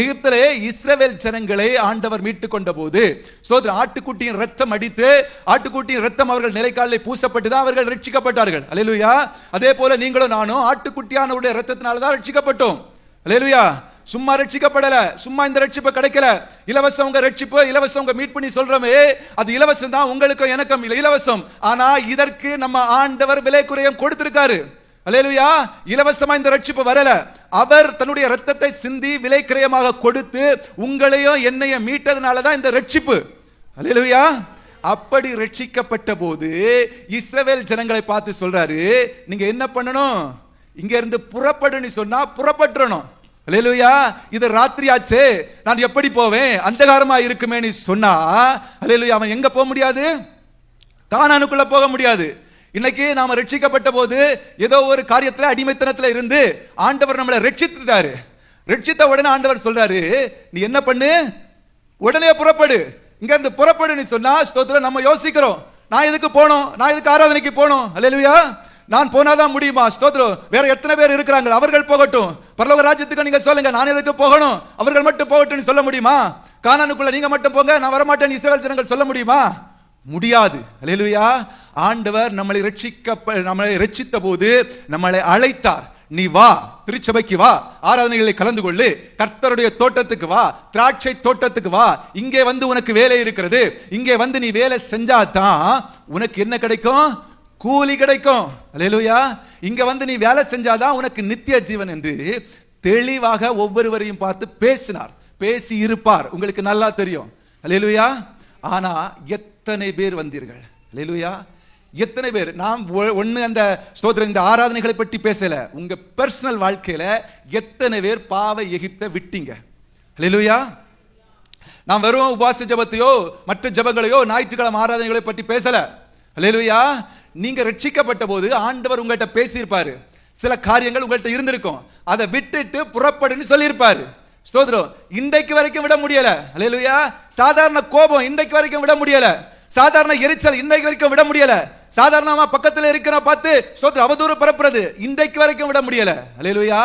எகிப்திலே இஸ்ரவேல் ஜனங்களை ஆண்டவர் மீட்டு கொண்ட போது சோதர ஆட்டுக்குட்டியின் ரத்தம் அடித்து ஆட்டுக்குட்டியின் ரத்தம் அவர்கள் நிலைக்காலில் பூசப்பட்டு தான் அவர்கள் ரட்சிக்கப்பட்டார்கள். அலையலுயா அதே போல நீங்களும் நானும் ஆட்டுக்குட்டியானவருடைய ரத்தத்தினால தான் ரட்சிக்கப்பட்டோம். அலையலுயா சும்மா ரட்சிக்கப்படல சும்மா இந்த ரட்சிப்பு கிடைக்கல. இலவசம் உங்க ரட்சிப்பு இலவசம் உங்க மீட் பண்ணி சொல்றமே அது இலவசம் தான் உங்களுக்கும் எனக்கும் இல்ல இலவசம். ஆனா இதற்கு நம்ம ஆண்டவர் விலை குறையம் கொடுத்திருக்காரு. அல்லேலூயா இலவசமா இந்த ரட்சிப்பு வரல. அவர் தன்னுடைய ரத்தத்தை சிந்தி விலை கிரயமாக கொடுத்து உங்களையும் என்னையும் மீட்டதுனால தான் இந்த ரட்சிப்பு. அல்லேலூயா அப்படி ரட்சிக்கப்பட்ட போது இஸ்ரவேல் ஜனங்களை பார்த்து சொல்றாரு நீங்க என்ன பண்ணணும்? இங்க இருந்து புறப்படுன்னு சொன்னா புறப்பட்டுறணும். அல்லேலூயா இது ராத்திரி ஆச்சு நான் எப்படி போவேன்? அந்தகாரமா இருக்குமேன்னு சொன்னா அல்லேலூயா அவன் எங்க போக முடியாது? கானானுக்குள்ள போக முடியாது. இன்னைக்கு நாம ரட்சிக்கப்பட்ட போது ஏதோ ஒரு காரியத்துல அடிமைத்தனத்துல இருந்து ஆண்டவர் நம்மளை ரட்சித்துட்டாரு. ரட்சித்த உடனே ஆண்டவர் சொல்றாரு நீ என்ன பண்ணு? உடனே புறப்படு. இங்க இருந்து புறப்படு நீ சொன்னா ஸ்தோத்திரம் நம்ம யோசிக்கிறோம். நான் எதுக்கு போனோம்? நான் எதுக்கு ஆராதனைக்கு போனோம்? அல்லா நான் போனாதான் முடியுமா? ஸ்தோத்திரம். வேற எத்தனை பேர் இருக்கிறாங்க? அவர்கள் போகட்டும். பரலோக ராஜ்யத்துக்கு நீங்க சொல்லுங்க நான் எதுக்கு போகணும்? அவர்கள் மட்டும் போகட்டும் சொல்ல முடியுமா? கானானுக்குள்ள நீங்க மட்டும் போங்க. நான் வரமாட்டேன் இஸ்ரேல் ஜனங்கள் சொல்ல முடியுமா? முடியாது. அல்லேலூயா ஆண்டவர் நம்மளை ரட்சிக்க நம்மளை ரட்சித்த போது நம்மளை அழைத்தார். நீ வா திருச்சபைக்கு வா ஆராதனைகளை கலந்து கொள்ளு. கர்த்தருடைய தோட்டத்துக்கு வா திராட்சை தோட்டத்துக்கு வா. இங்கே வந்து உனக்கு வேலை இருக்கிறது. இங்கே வந்து நீ வேலை செஞ்சாதான் உனக்கு என்ன கிடைக்கும்? கூலி கிடைக்கும். அலையலுயா இங்க வந்து நீ வேலை செஞ்சாதான் உனக்கு நித்திய ஜீவன் என்று தெளிவாக ஒவ்வொருவரையும் பார்த்து பேசினார். பேசி இருப்பார். உங்களுக்கு நல்லா தெரியும். அலையலுயா ஆனா எத்தனை பேர் வந்தீர்கள்? அலையலுயா எத்தனை பேர்? நாம் ஒன்று அந்த ஸ்தோத்திர இந்த ஆராதனைகளை பற்றி பேசல. உங்க பர்சனல் வாழ்க்கையில எத்தனை பேர் பாவ எகிப்த விட்டீங்க? அல்லேலூயா நாம் வெறும் உபாச ஜெபத்தையோ மற்ற ஜெபங்களையோ ஞாயிற்றுக்கிழமை ஆராதனைகளை பற்றி பேசல. அல்லேலூயா நீங்க ரட்சிக்கப்பட்ட போது ஆண்டவர் உங்கள்கிட்ட பேசியிருப்பாரு. சில காரியங்கள் உங்கள்கிட்ட இருந்திருக்கும். அதை விட்டுட்டு புறப்படுன்னு சொல்லியிருப்பாரு. ஸ்தோத்திரம். இன்றைக்கு வரைக்கும் விட முடியல. அல்லேலூயா சாதாரண கோபம் இன்றைக்கு வரைக்கும் விட முடியல. சாதாரண எரிச்சல் இன்றைக்கு வரைக்கும் விட முடியல. சாதாரணமா பக்கத்துல இருக்கிற பார்த்து ஸ்தோத்திரம் அவதூறு பரப்புறது. இன்றைக்கு வரைக்கும் விட முடியல. அல்லேலூயா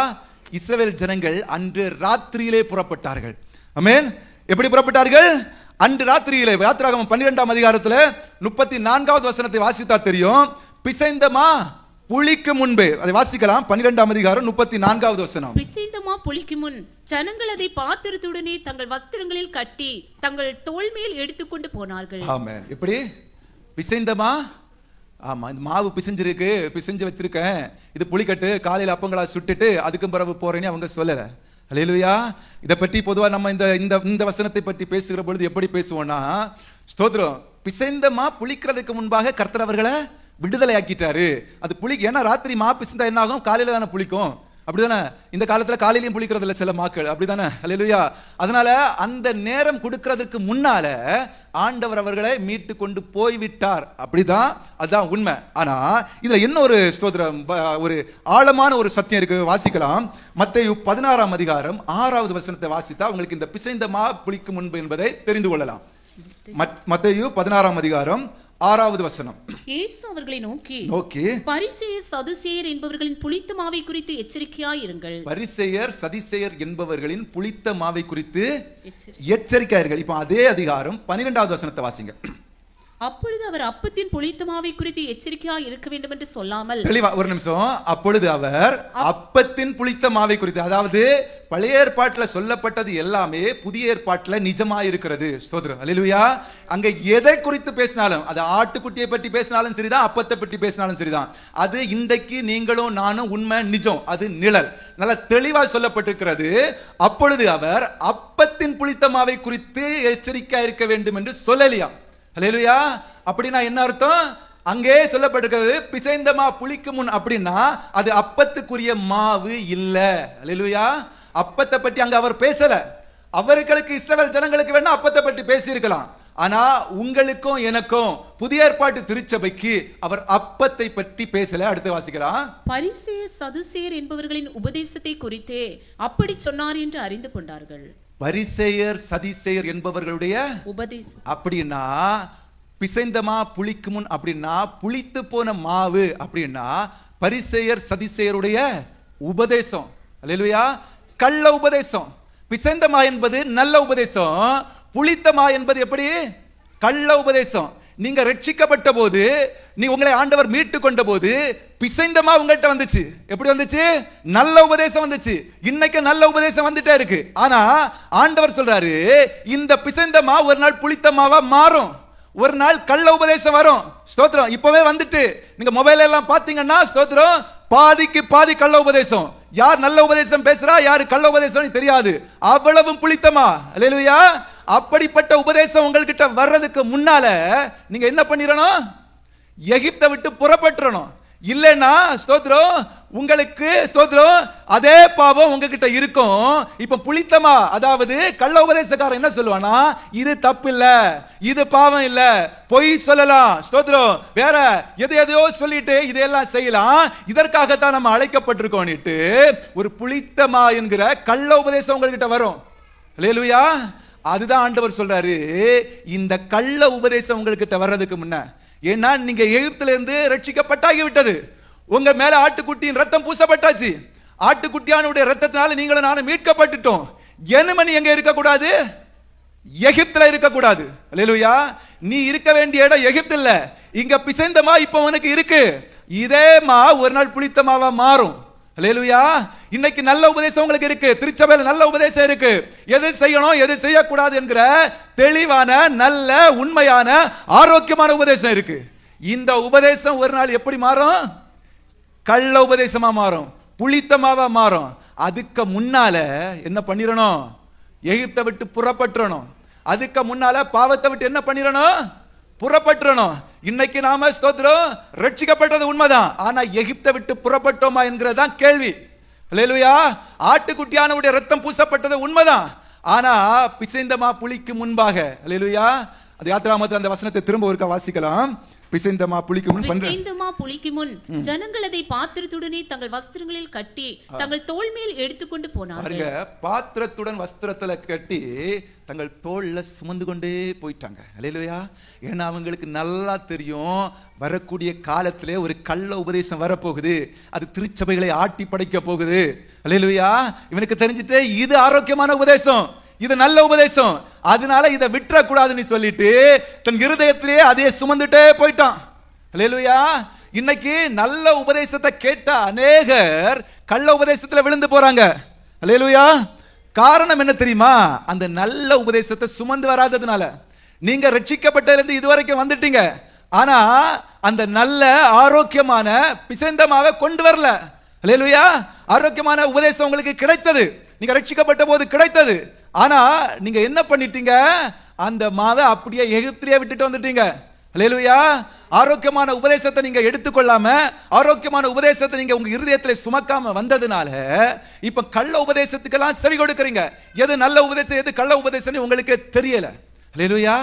இஸ்ரவேல் ஜனங்கள் அன்று ராத்திரியிலே புறப்பட்டார்கள். ஆமென் எப்படி புறப்பட்டார்கள்? அன்று ராத்திரியிலே யாத்திராகமம் பன்னிரெண்டாம் அதிகாரத்துல முப்பத்தி நான்காவது வசனத்தை வாசித்தா தெரியும். பிசைந்தமா புளிக்கு முன்பே. அதை வாசிக்கலாம். பன்னிரெண்டாம் அதிகாரம் முப்பத்தி நான்காவது வசனம். பிசைந்தமா புளிக்கு முன் ஜனங்கள் அதை பாத்திரத்துடனே தங்கள் வஸ்திரங்களில் கட்டி தங்கள் தோள் மேல் எடுத்துக்கொண்டு போனார்கள். ஆமென் எப்படி? பிசைந்தமா ஆமாம் இந்த மாவு பிசைஞ்சிருக்கு பிசைஞ்சு வச்சிருக்கேன். இது புளிக்கட்டு காலையில் அப்பங்களா சுட்டுட்டு அதுக்கும் பிறகு போறேன்னு அவங்க சொல்லலை. அலையிலுயா இதை பற்றி பொதுவாக நம்ம இந்த இந்த இந்த வசனத்தை பற்றி பேசுகிற பொழுது எப்படி பேசுவோம்னா ஸ்தோத்திரம். பிசைந்தமா புளிக்கிறதுக்கு முன்பாக கர்த்தர் அவர்களை விடுதலை ஆக்கிட்டாரு அது புளிக்கு ஏன்னா ராத்திரி மா பிசைந்தா என்ன ஆகும் காலையில் தானே புளிக்கும். அப்படிதானே? இந்த காலத்துல காலையிலையும் புளிக்கிறது இல்லை சில மாக்கள். அப்படிதானே? அல்லேலூயா. அதனால அந்த நேரம் கொடுக்கறதுக்கு முன்னால ஆண்டவர் அவர்களை மீட்டு கொண்டு போய்விட்டார். அப்படிதான் அதுதான் உண்மை. ஆனா இதுல என்ன ஒரு ஸ்தோத்திரம்? ஒரு ஆழமான ஒரு சத்தியம் இருக்கு. வாசிக்கலாம். மத்தேயு பதினாறாம் அதிகாரம் ஆறாவது வசனத்தை வாசித்தா உங்களுக்கு இந்த பிசைந்த மா புளிக்கும் முன்பு என்பதை தெரிந்து கொள்ளலாம். மத்- பதினாறாம் அதிகாரம் ஆறாவது வசனம். இயேசு அவர்களை நோக்கி நோக்கி பரிசேயர் சதுசேயர் என்பவர்களின் புளித்த மாவை குறித்து எச்சரிக்கையாயிருங்கள். பரிசெயர் சதிசெயர் என்பவர்களின் புளித்த மாவை குறித்து எச்சரி- எச்சரிக்கையார்கள் இப்போ அதே அதிகாரம் பன்னிரெண்டாவது வசனத்தை வாசிங்க. அப்பொழுது அவர் அப்பத்தின் புளித்த மாவை குறித்து எச்சரிக்கையாய் இருக்க வேண்டும் என்று சொல்லாமல் தெளிவா ஒரு நிமிஷம். அப்பொழுது அவர் அப்பத்தின் புளித்த மாவை குறித்து அதாவது பழைய ஏற்பாட்டுல சொல்லப்பட்டது எல்லாமே புதிய ஏற்பாட்டுல நிஜமா இருக்கிறது ஸ்தோத்திரம். அல்லேலூயா அங்க எதை குறித்து பேசினாலும் அது ஆட்டுக்குட்டியை பற்றி பேசினாலும் சரிதான் அப்பத்தை பற்றி பேசினாலும் சரிதான். அது இன்றைக்கு நீங்களும் நானும் உண்மை நிஜம் அது நிழல். நல்ல தெளிவா சொல்லப்பட்டிருக்கிறது. அப்பொழுது அவர் அப்பத்தின் புளித்த மாவை குறித்து எச்சரிக்கையா இருக்க வேண்டும் என்று சொல்லலையா? ஹலேலுயா அப்படின்னா என்ன அர்த்தம்? அங்கே சொல்லப்பட்டிருக்கிறது பிசைந்தமா புளிக்கு முன் அப்படின்னா அது அப்பத்துக்குரிய மாவு இல்ல. ஹலேலுயா அப்பத்தை பற்றி அங்க அவர் பேசல. அவர்களுக்கு இஸ்ரவேல் ஜனங்களுக்கு வேணா அப்பத்தை பற்றி பேசியிருக்கலாம். ஆனா உங்களுக்கும் எனக்கும் புதிய ஏற்பாட்டு திருச்சபைக்கு அவர் அப்பத்தை பற்றி பேசல. அடுத்து வாசிக்கலாம். பரிசேயர் சதுசேர் என்பவர்களின் உபதேசத்தை குறித்தே அப்படி சொன்னார் என்று அறிந்து கொண்டார்கள். பரிசேயர் சதிசேயர் என்பவர்களுடைய உபதேசம். அப்படின்னா பிசைந்தமா புளிக்கு முன் அப்படின்னா புளித்து போன மாவு அப்படின்னா பரிசேயர் சதிசேயருடைய உபதேசம். அல்லேலூயா. கள்ள உபதேசம். பிசைந்தமா என்பது நல்ல உபதேசம் புளித்தமா என்பது எப்படி? கள்ள உபதேசம். நீங்க ரட்சிக்கப்பட்ட போது நீ உங்களை ஆண்டவர் மீட்டு கொண்ட போது பிசைந்தமா உங்கள்கிட்ட வந்துச்சு. எப்படி வந்துச்சு? நல்ல உபதேசம் வந்துச்சு. இன்னைக்கு நல்ல உபதேசம் வந்துட்டே இருக்கு. ஆனா ஆண்டவர் சொல்றாரு இந்த பிசைந்தமா ஒரு நாள் புளித்தமாவா மாறும். ஒரு நாள் கள்ள உபதேசம் வரும். ஸ்தோத்திரம். இப்பவே வந்துட்டு நீங்க மொபைல் எல்லாம் பாத்தீங்கன்னா ஸ்தோத்திரம் பாதிக்கு பாதி கள்ள உபதேசம். யார் நல்ல உபதேசம் பேசுறா யாரு கள்ள உபதேசம் தெரியாது. அவ்வளவும் புளித்தமா அல்லேலூயா. அப்படிப்பட்ட உபதேசம் உங்கள்கிட்ட வர்றதுக்கு முன்னால நீங்க என்ன பண்ணிடணும் எகிப்தை விட்டு புறப்பட்டுறணும். இல்லைன்னா ஸ்தோத்திரம் உங்களுக்கு ஸ்தோத்திரம் அதே பாவம் உங்ககிட்ட இருக்கும். இப்ப புளித்தமா அதாவது கள்ள உபதேசக்காரன் என்ன சொல்லுவானா இது தப்பு இல்ல இது பாவம் இல்ல பொய் சொல்லலாம். ஸ்தோத்திரம் வேற எது எதையோ சொல்லிட்டு இதையெல்லாம் செய்யலாம். இதற்காகத்தான் நம்ம அழைக்கப்பட்டிருக்கோம்னுட்டு ஒரு புளித்தமா என்கிற கள்ள உபதேசம் உங்ககிட்ட வரும். லேலுயா அதுதான் ஆண்டவர் சொல்றாரு இந்த கள்ள உபதேசம் உங்ககிட்ட வர்றதுக்கு முன்ன ஏன்னா நீங்க எகிப்துல இருந்து ரட்சிக்கப்பட்டாகி விட்டது உங்க மேல ஆட்டுக்குட்டியின் ரத்தம் பூசப்பட்டாச்சு. ஆட்டுக்குட்டியானுடைய ரத்தத்தினால நீங்களும் நானும் மீட்கப்பட்டுட்டோம். எனுமணி எங்க இருக்கக்கூடாது? எகிப்துல இருக்கக்கூடாது. அல்லேலூயா. நீ இருக்க வேண்டிய இடம் எகிப்து இல்ல இங்க பிசைந்தமா இப்ப உனக்கு இருக்கு. இதே மா ஒரு நாள் புளித்தமாவா மாறும். அல்லேலூயா இன்னைக்கு நல்ல உபதேசம் உங்களுக்கு இருக்கு. திருச்சபையில் நல்ல உபதேசம் இருக்கு. எது செய்யணும் எது செய்யக்கூடாது என்கிற தெளிவான நல்ல உண்மையான ஆரோக்கியமான உபதேசம் இருக்கு. இந்த உபதேசம் ஒரு நாள் எப்படி மாறும்? கள்ள உபதேசமா மாறும். புளித்தமாவா மாறும். அதுக்கு முன்னால என்ன பண்ணிடணும் எகிப்தை விட்டு புறப்பட்டுறணும். அதுக்கு முன்னால பாவத்தை விட்டு என்ன பண்ணிடணும் புறப்பட்டுறணும். இன்னைக்கு நாம ஸ்தோத்திரம். ரட்சிக்கப்பட்டது உண்மைதான். ஆனா எகிப்தை விட்டு புறப்பட்டோமா என்கிறதான் கேள்வி. லேலுயா ஆட்டுக்குட்டியானவுடைய ரத்தம் பூசப்பட்டது உண்மைதான். ஆனா பிசைந்தமா புலிக்கு முன்பாக. லேலுயா அது யாத்திராமத்தில் அந்த வசனத்தை திரும்ப ஒருக்கா வாசிக்கலாம். பிசைந்தமா புளிக்கு முன் பண்ற பிசைந்தமா புளிக்கு முன் ஜனங்கள் அதை பாத்திரத்துடனே தங்கள் வஸ்திரங்களில் கட்டி தங்கள் தோள் மேல் எடுத்துக்கொண்டு பாருங்க பாத்திரத்துடன் வஸ்திரத்துல கட்டி தங்கள் தோல்ல சுமந்து கொண்டே போயிட்டாங்க. அல்லேலூயா. ஏன்னா அவங்களுக்கு நல்லா தெரியும் வரக்கூடிய காலத்திலே ஒரு கள்ள உபதேசம் வரப்போகுது. அது திருச்சபைகளை ஆட்டி படைக்க போகுது. அல்லேலூயா. இவனுக்கு தெரிஞ்சுட்டு இது ஆரோக்கியமான உபதேசம். இது நல்ல உபதேசம். அதனால இதை விட்டுற கூடாதுன்னு சொல்லிட்டு தன் இருதயத்திலேயே அதையே சுமந்துட்டே போயிட்டான். அல்லேலூயா இன்னைக்கு நல்ல உபதேசத்தை கேட்ட அநேகர் கள்ள உபதேசத்துல விழுந்து போறாங்க. அல்லேலூயா காரணம் என்ன தெரியுமா? அந்த நல்ல உபதேசத்தை சுமந்து வராததுனால. நீங்க ரட்சிக்கப்பட்டிருந்து இதுவரைக்கும் வந்துட்டீங்க. ஆனா அந்த நல்ல ஆரோக்கியமான பிசந்தமாக கொண்டு வரல. அல்லேலூயா ஆரோக்கியமான உபதேசம் உங்களுக்கு கிடைத்தது. நீங்க ரட்சிக்கப்பட்ட போது கிடைத்தது. ஆனா நீங்க என்ன பண்ணிட்டீங்க? அந்த மாவை அப்படியே எகிப்திலேயே விட்டுட்டு வந்துட்டீங்க. அல்லேலூயா ஆரோக்கியமான உபதேசத்தை நீங்க எடுத்துக்கொள்ளாம ஆரோக்கியமான உபதேசத்தை நீங்க உங்க இருதயத்தில் சுமக்காம வந்ததுனால இப்ப கள்ள உபதேசத்துக்கெல்லாம் செவி கொடுக்குறீங்க. எது நல்ல உபதேசம் எது கள்ள உபதேசம்னு உங்களுக்கு தெரியல. அல்லேலூயா